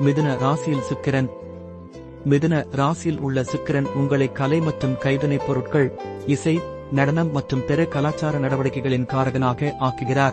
மிதுன ராசியில் சுக்கிரன். மிதுன ராசியில் உள்ள சுக்கிரன் உங்களை கலை மற்றும் கைவினைப் பொருட்கள் இசை நடனம் மற்றும் பிற கலாச்சார நடவடிக்கைகளின் காரகனாக ஆக்குகிறார்.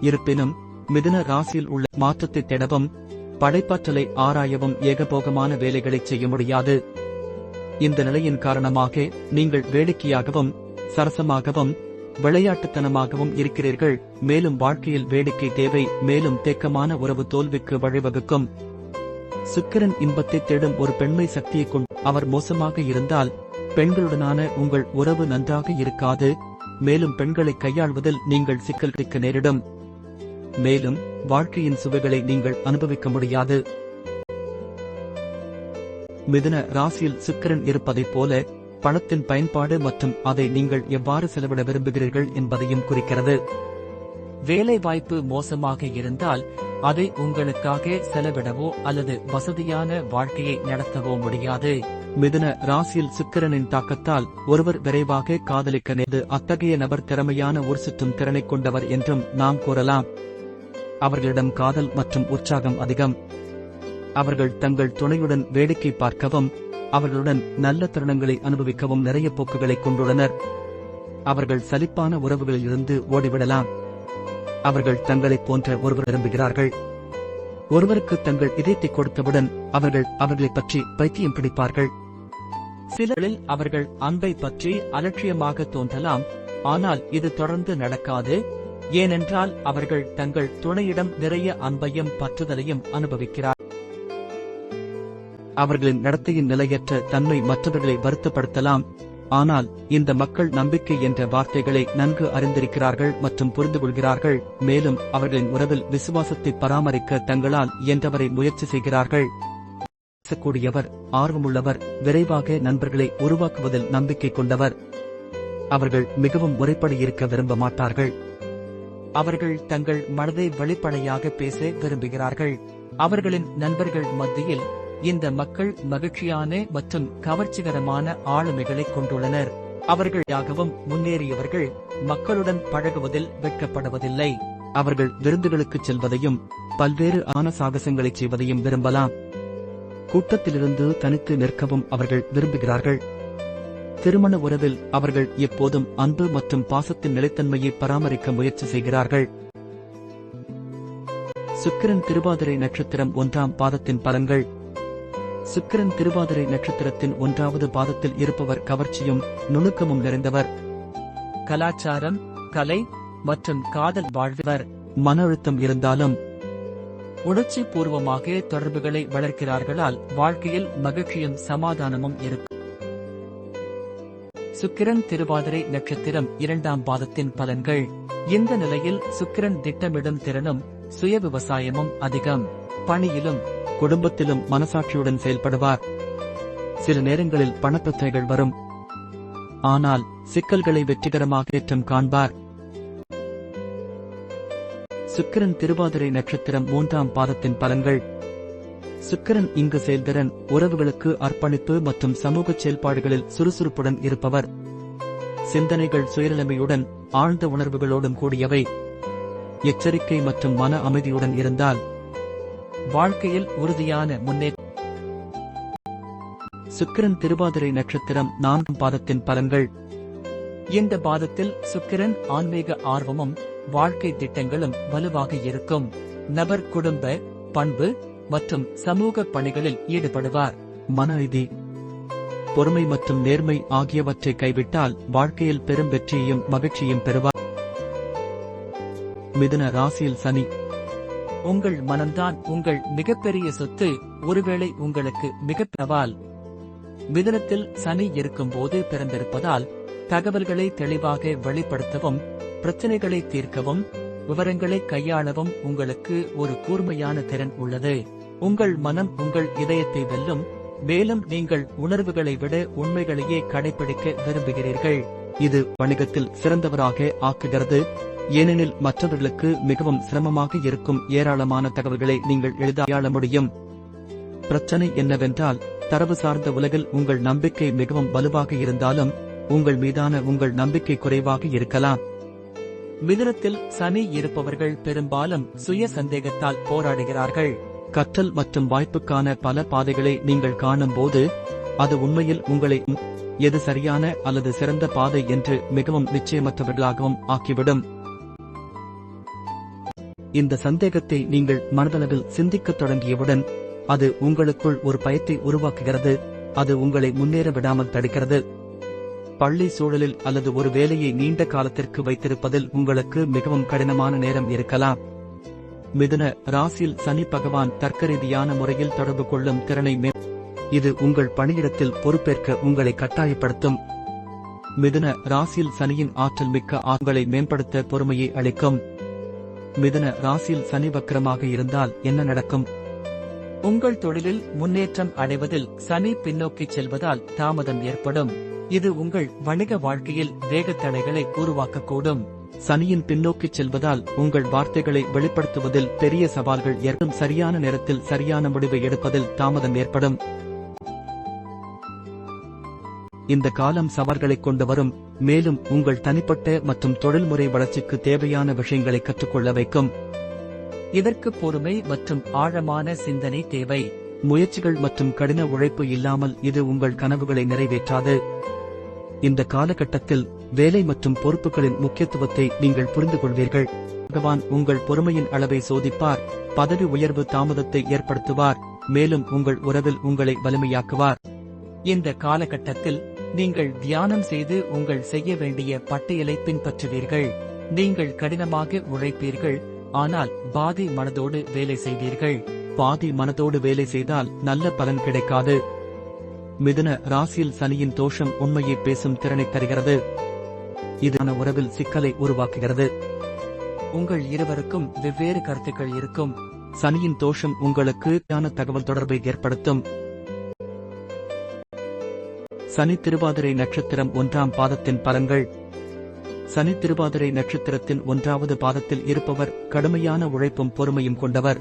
இருப்பினும் மிதுன ராசியில் உள்ள மாற்றத்தை தேடவும் படைப்பாற்றலை ஆராயவும் ஏகபோகமான வேலைகளை செய்ய முடியாது. இந்த நிலையின் காரணமாக நீங்கள் வேடிக்கையாகவும் சரசமாகவும் விளையாட்டுத்தனமாகவும் இருக்கிறீர்கள். மேலும் வாழ்க்கையில் வேடிக்கை தேவை. மேலும் தேக்கமான உறவு தோல்விக்கு வழிவகுக்கும். சுக்கிரன் இன்பத்தை தேடும் ஒரு பெண்மை சக்தியை கொண்டு அவர் மோசமாக இருந்தால் பெண்களுடனான உங்கள் உறவு நன்றாக இருக்காது. மேலும் பெண்களை கையாள்வதில் நீங்கள் சிக்கல் சிக்கலுக்கு நேரிடும். மேலும் வாழ்க்கையின் சுவைகளை நீங்கள் அனுபவிக்க முடியாது. மிதுன ராசியில் சுக்கிரன் இருப்பதைப் போல பணத்தின் பயன்பாடு மற்றும் அதை நீங்கள் எவ்வாறு செலவிட விரும்புகிறீர்கள் என்பதையும் குறிக்கிறது. வேலை வாய்ப்பு மோசமாக இருந்தால் அதை உங்களுக்காக செலவிடவோ அல்லது வசதியான வாழ்க்கையை நடத்தவோ முடியாது. மிதுன ராசியில் சுக்கிரனின் தாக்கத்தால் ஒருவர் விரைவாக காதலிக்க நேர்ந்து அத்தகைய நபர் திறமையான ஒரு சுற்றும் திறனை கொண்டவர் என்றும் நாம் கூறலாம். அவர்களிடம் காதல் மற்றும் உற்சாகம் அதிகம். அவர்கள் தங்கள் துணையுடன் வேடிக்கை பார்க்கவும் அவர்களுடன் நல்ல தருணங்களை அனுபவிக்கவும் நிறைய போக்குகளை கொண்டுள்ளனர். அவர்கள் சலிப்பான உறவுகளில் இருந்து ஓடிவிடலாம். அவர்கள் தங்களைப் போன்ற ஒருவர் விரும்புகிறார்கள். ஒருவருக்கு தங்கள் இதயத்தை கொடுத்தவுடன் அவர்கள் அவர்களைப் பற்றி பைத்தியம் பிடிப்பார்கள். சிலரில் அவர்கள் அன்பை பற்றி அலட்சியமாக தோன்றலாம். ஆனால் இது தொடர்ந்து நடக்காது. ஏனென்றால் அவர்கள் தங்கள் துணையிடம் நிறைய அன்பையும் பற்றுதலையும் அனுபவிக்கிறார். அவர்களின் நடத்தையின் நிலையற்ற தன்மை மற்றவர்களை வருத்தப்படுத்தலாம். ஆனால் இந்த மக்கள் நம்பிக்கை என்ற வார்த்தைகளை நன்கு அறிந்திருக்கிறார்கள் மற்றும் புரிந்து கொள்கிறார்கள் மேலும் அவர்களின் உறவில் விசுவாசத்தை பராமரிக்க தங்களால் இயன்றவரை முயற்சி செய்கிறார்கள். பேசக்கூடியவர் ஆர்வமுள்ளவர் விரைவாக நண்பர்களை உருவாக்குவதில் நம்பிக்கை கொண்டவர். அவர்கள் மிகவும் முறைப்படி இருக்க விரும்ப மாட்டார்கள். அவர்கள் தங்கள் மனதை வெளிப்படையாக பேச விரும்புகிறார்கள். அவர்களின் நண்பர்கள் மத்தியில் இந்த மக்கள் மகிழ்ச்சியான மற்றும் கவர்ச்சிகரமான ஆளுமைகளை கொண்டுள்ளனர். அவர்கள் யாகவும் முன்னேறியவர்கள் மக்களுடன் பழகுவதில் வெட்கப்படுவதில்லை. அவர்கள் விருந்துகளுக்குச் செல்வதையும் பல்வேறு ஆன சாகசங்களை செய்வதையும் விரும்பலாம். கூட்டத்திலிருந்து தனித்து நிற்கவும் அவர்கள் விரும்புகிறார்கள். திருமண உறவில் அவர்கள் எப்போதும் அன்பு மற்றும் பாசத்தின் நிலைத்தன்மையை பராமரிக்க முயற்சி செய்கிறார்கள். சுக்கிரன் திருவாதிரை நட்சத்திரம் ஒன்றாம் பாதத்தின் பலன்கள் சுக்கிரன் திருவாதிரை நட்சத்திரத்தின் ஒன்றாவது பாதத்தில் இருப்பவர் கவர்ச்சியும் நுணுக்கமும் நிறைந்தவர். கலாச்சாரம் கலை மற்றும் காதல் வாழ்வர் மன அழுத்தம் இருந்தாலும் உணர்ச்சி பூர்வமாக தொடர்புகளை வளர்க்கிறார்களால் வாழ்க்கையில் மகிழ்ச்சியும் சமாதானமும் இருக்கும். சுக்கிரன் திருவாதிரை நட்சத்திரம் இரண்டாம் பாதத்தின் பலன்கள். இந்த நிலையில் சுக்கிரன் திட்டமிடும் திறனும் சுய விவசாயமும் அதிகம். பணியிலும் குடும்பத்திலும் மனசாட்சியுடன் செயல்படுவார். சில நேரங்களில் பணப்பிரச்சனைகள் வரும். ஆனால் சிக்கல்களை வெற்றிகரமாக ஏற்றம் காண்பார். சுக்கிரன் திருவாதிரை நட்சத்திரம் மூன்றாம் பாதத்தின் பலன்கள். சுக்கிரன் இங்கு செயல்திறன் உறவுகளுக்கு அர்ப்பணிப்பு மற்றும் சமூக செயல்பாடுகளில் சுறுசுறுப்புடன் இருப்பவர். சிந்தனைகள் சுயநிலைமையுடன் ஆழ்ந்த உணர்வுகளோடும் கூடியவை. எச்சரிக்கை மற்றும் மன அமைதியுடன் இருந்தால் வாழ்க்கையில் உறுதியான முன்னேற்றம் சுக்கிரன் திருவாதிரை நட்சத்திரம் நான்காம் பாதத்தின் பலன்கள். இந்த பாதத்தில் சுக்கிரன் ஆன்மீக ஆர்வமும் வாழ்க்கை திட்டங்களும் வலுவாக இருக்கும். நபர் குடும்ப பண்பு மற்றும் சமூக பணிகளில் ஈடுபடுவார். மன அமைதி பொறுமை மற்றும் நேர்மை ஆகியவற்றை கைவிட்டால் வாழ்க்கையில் பெரும் வெற்றியையும் மகிழ்ச்சியும் பெறுவார். மிதுன ராசியில் சனி உங்கள் மனம்தான் உங்கள் மிகப்பெரிய சொத்து. ஒருவேளை உங்களுக்கு மிக மிதனத்தில் சனி இருக்கும்போது பிறந்திருப்பதால் தகவல்களை தெளிவாக வெளிப்படுத்தவும் பிரச்சனைகளை தீர்க்கவும் விவரங்களை கையாளவும் உங்களுக்கு ஒரு கூர்மையான திறன் உள்ளது. உங்கள் மனம் உங்கள் இதயத்தை வெல்லும் மேலும் நீங்கள் உணர்வுகளை விட உண்மைகளையே கடைபிடிக்க விரும்புகிறீர்கள். இது வணிகத்தில் சிறந்தவராக ஆக்குகிறது. ஏனெனில் மற்றவர்களுக்கு மிகவும் சிரமமாக இருக்கும் ஏராளமான தகவல்களை நீங்கள் எளிதாக முடியும். பிரச்சனை என்னவென்றால் தரவு சார்ந்த உலகில் உங்கள் நம்பிக்கை மிகவும் வலுவாக இருந்தாலும் உங்கள் மீதான உங்கள் நம்பிக்கை குறைவாக இருக்கலாம். மிதனத்தில் சனி இருப்பவர்கள் பெரும்பாலும் சுய சந்தேகத்தால் போராடுகிறார்கள். கற்றல் மற்றும் வாய்ப்புக்கான பல பாதைகளை நீங்கள் காணும்போது அது உண்மையில் உங்களை எது சரியான அல்லது சிறந்த பாதை என்று மிகவும் நிச்சயமற்றவர்களாகவும் ஆக்கிவிடும். இந்த சந்தேகத்தை நீங்கள் மனதளவில் சிந்திக்கத் தொடங்கியவுடன் அது உங்களுக்குள் ஒரு பயத்தை உருவாக்குகிறது. அது உங்களை முன்னேற விடாமல் தடுக்கிறது. பள்ளி சூழலில் அல்லது ஒரு வேலையை நீண்ட காலத்திற்கு வைத்திருப்பதில் உங்களுக்கு மிகவும் கடினமான நேரம் இருக்கலாம். மிதுன ராசியில் சனி பகவான் தர்க்கரீதியான முறையில் தொடர்பு கொள்ளும் திறனை மே இது உங்கள் பணியிடத்தில் பொறுப்பேற்க உங்களை கட்டாயப்படுத்தும். மிதுன ராசியில் சனியின் ஆற்றல் மிக்க ஆண்களை மேம்படுத்த பொறுமையை அளிக்கும். மிதன ராசியில் சனி வக்கரமாக இருந்தால் என்ன நடக்கும்? உங்கள் தொழிலில் முன்னேற்றம் அடைவதில் சனி பின்னோக்கி செல்வதால் தாமதம் ஏற்படும். இது உங்கள் வணிக வாழ்க்கையில் வேகத்தடைகளை உருவாக்கக்கூடும். சனியின் பின்னோக்கி செல்வதால் உங்கள் வார்த்தைகளை வெளிப்படுத்துவதில் பெரிய சவால்கள் ஏற்படும். சரியான நேரத்தில் சரியான முடிவை எடுப்பதில் தாமதம் ஏற்படும். இந்த காலம் சவால்களை கொண்டு வரும். மேலும் உங்கள் தனிப்பட்ட மற்றும் தொழில்முறை வளர்ச்சிக்கு தேவையான விஷயங்களை கற்றுக்கொள்ள வைக்கும். இதற்கு பொறுமை மற்றும் ஆழமான சிந்தனை தேவை. முயற்சிகள் மற்றும் கடின உழைப்பு இல்லாமல் இது உங்கள் கனவுகளை நிறைவேற்றாது. இந்த காலகட்டத்தில் வேலை மற்றும் பொறுப்புகளின் முக்கியத்துவத்தை நீங்கள் புரிந்து கொள்வீர்கள் பகவான் உங்கள் பொறுமையின் அளவை சோதிப்பார். பதவி உயர்வு தாமதத்தை ஏற்படுத்துவார். மேலும் உங்கள் உறவில் உங்களை வலிமையாக்குவார். இந்த காலகட்டத்தில் நீங்கள் தியானம் செய்து உங்கள் செய்ய வேண்டிய பட்டியலை பின்பற்றுவீர்கள். நீங்கள் கடினமாக உழைப்பீர்கள். ஆனால் பாதி மனதோடு வேலை செய்வீர்கள். பாதி மனதோடு வேலை செய்தால் நல்ல பலன் கிடைக்காது. மிதுன ராசியில் சனியின் தோஷம் உண்மையை பேசும் திறனை தருகிறது. இதான உறவில் சிக்கலை உருவாக்குகிறது. உங்கள் இருவருக்கும் வெவ்வேறு கருத்துக்கள் இருக்கும். சனியின் தோஷம் உங்களுக்கு தகவல் தொடர்பை ஏற்படுத்தும். சனி திருவாதிரை நட்சத்திரம் ஒன்றாம் பாதத்தின் பலன்கள். சனி திருவாதிரை நட்சத்திரத்தின் ஒன்றாவது பாதத்தில் இருப்பவர் கடுமையான உழைப்பும் பொறுமையும் கொண்டவர்.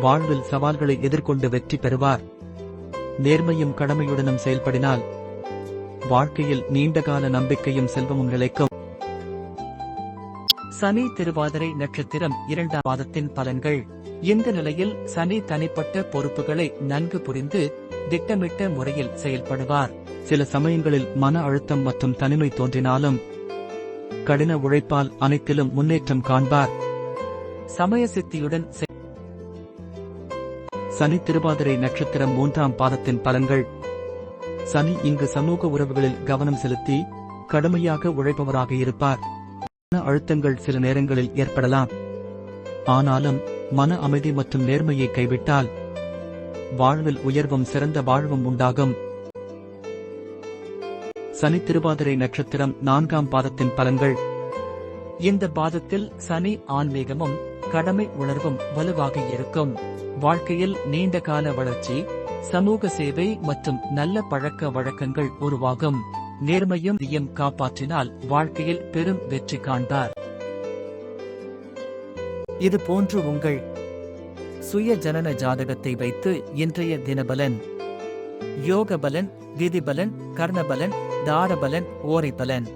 வாழ்வில் சவால்களை எதிர்கொண்டு வெற்றி பெறுவார். நேர்மையும் கடமையுடனும் செயல்படினால் வாழ்க்கையில் நீண்டகால நம்பிக்கையும் செல்வமும் நிலைக்கும். சனி திருவாதிரை நட்சத்திரம் இரண்டாம் பாதத்தின் பலன்கள். இந்த நிலையில் சனி தனிப்பட்ட பொறுப்புகளை நன்கு புரிந்து திட்டமிட்ட முறையில் செயல்படுவார். சில சமயங்களில் மன அழுத்தம் மற்றும் தனிமை தோன்றினாலும் கடின உழைப்பால் அனைத்திலும் முன்னேற்றம் காண்பார். சமய சித்தியுடன் சனி திருவாதிரை நட்சத்திரம் மூன்றாம் பாதத்தின் பலன்கள். சனி இங்கு சமூக உறவுகளில் கவனம் செலுத்தி கடுமையாக உழைப்பவராக இருப்பார். மன அழுத்தங்கள் சில நேரங்களில் ஏற்படலாம். ஆனாலும் மன அமைதி மற்றும் நேர்மையை கைவிட்டால் வாழ்வில் உயர்வும் சிறந்த வாழ்வும் உண்டாகும். சனி திருவாதிரை நட்சத்திரம் நான்காம் பாதத்தின் பலன்கள். இந்த பாதத்தில் சனி ஆன்மீகமும் கடமை உணர்வும் வலுவாக இருக்கும். வாழ்க்கையில் நீண்ட கால வளர்ச்சி சமூக சேவை மற்றும் நல்ல பழக்க வழக்கங்கள் உருவாகும். நேர்மையும் நியம் காப்பாற்றினால் வாழ்க்கையில் பெரும் வெற்றி காண்பார். இது போன்று உங்கள் சுய ஜனன ஜாதகத்தை வைத்து இன்றைய தினபலன். யோகபலன் திதிபலன் கர்ணபலன் தாரபலன் ஓரைபலன்.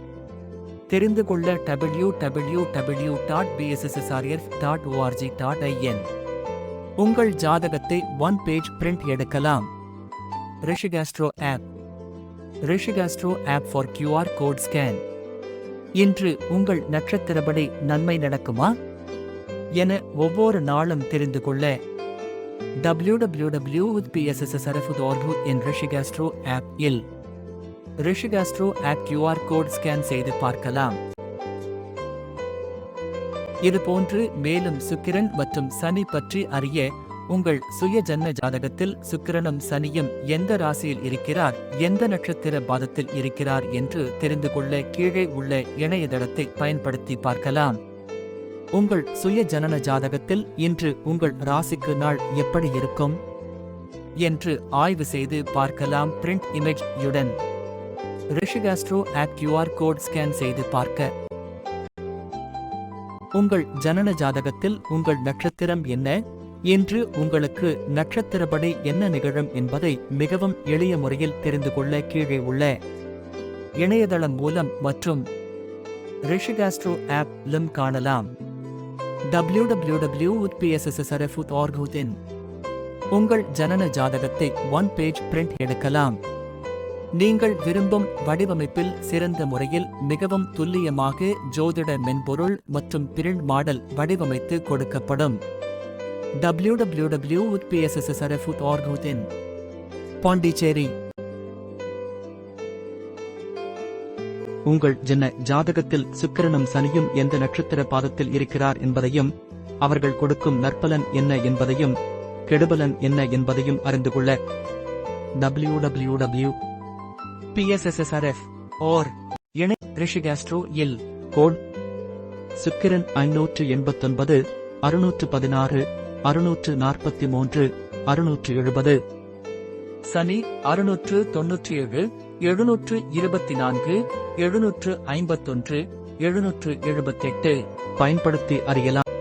தெரிந்து கொள்ள W W W dot PSSRF dot ORG dot IN உங்கள் ஜாதகத்தை ஒன் பேஜ் பிரிண்ட் எடுக்கலாம். Rishikastro app. Rishikastro app for QR code scan இன்று உங்கள் நட்சத்திரப்படி நன்மை நடக்குமா? என ஒவ்வொரு நாளும் தெரிந்து கொள்ள www.pssrf.org என் ரிஷிகாஸ்ட்ரோ ஆப் இல் Rishikastro app QR code scan செய்து பார்க்கலாம். இதுபோன்று மேலும் சுக்கிரன் மற்றும் சனி பற்றி அறிய உங்கள் சுய ஜன்ம ஜாதகத்தில் சுக்கிரனும் சனியும் எந்த ராசியில் இருக்கிறார் எந்த நட்சத்திர பாதத்தில் இருக்கிறார் என்று தெரிந்து கொள்ள கீழே உள்ள இணையதளத்தை பயன்படுத்தி பார்க்கலாம். உங்கள் சுய ஜனன ஜாதகத்தில் இன்று உங்கள் ராசிக்கு நாள் எப்படி இருக்கும்? என்று ஆய்வு செய்து பார்க்கலாம் பிரிண்ட் இமேஜ் யுடன். Rishikastro app QR code scan செய்து பார்க்க. உங்கள் ஜனன ஜாதகத்தில் உங்கள் நட்சத்திரம் என்ன? இன்று உங்களுக்கு நட்சத்திரப்படி என்ன நிகழும் என்பதை மிகவும் எளிய முறையில் தெரிந்து கொள்ள கீழே உள்ள இணையதளம் மூலம் மற்றும் ரிஷிகாஸ்ட்ரோ ஆப் லும் காணலாம். www.pssrf.org உங்கள் ஜனன ஜாதகத்தை ஒன் பேஜ் பிரிண்ட் எடுக்கலாம். நீங்கள் விரும்பும் வடிவமைப்பில் சிறந்த முறையில் மிகவும் துல்லியமாக ஜோதிட மென்பொருள் மற்றும் பிரிண்ட் மாடல் வடிவமைத்து கொடுக்கப்படும். www.pssrf.org பாண்டிச்சேரி உங்கள் ஜென்ன ஜாதகத்தில் சுக்கிரனும் சனியும் எந்த நட்சத்திர பாதத்தில் இருக்கிறார் என்பதையும் அவர்கள் கொடுக்கும் நற்பலன் என்ன என்பதையும் கெடுபலன் என்ன என்பதையும் அறிந்து கொள்ள. Www பிஎஸ்எஸ்எஸ்ஆர்எஃப் ஓர் இணை ரிஷிகாஸ்ட்ரோ இல் கோட். சுக்கிரன் ஐநூற்று எண்பத்தொன்பது அறுநூற்று பதினாறு அறுநூற்று நாற்பத்தி மூன்று அறுநூற்று எழுபது. சனி அறுநூற்று தொன்னூற்றி ஏழு எழுநூற்று இருபத்தி நான்கு எழுநூற்று ஐம்பத்தொன்று எழுநூற்று எழுபத்தெட்டு. பயன்படுத்தி அறியலாம்.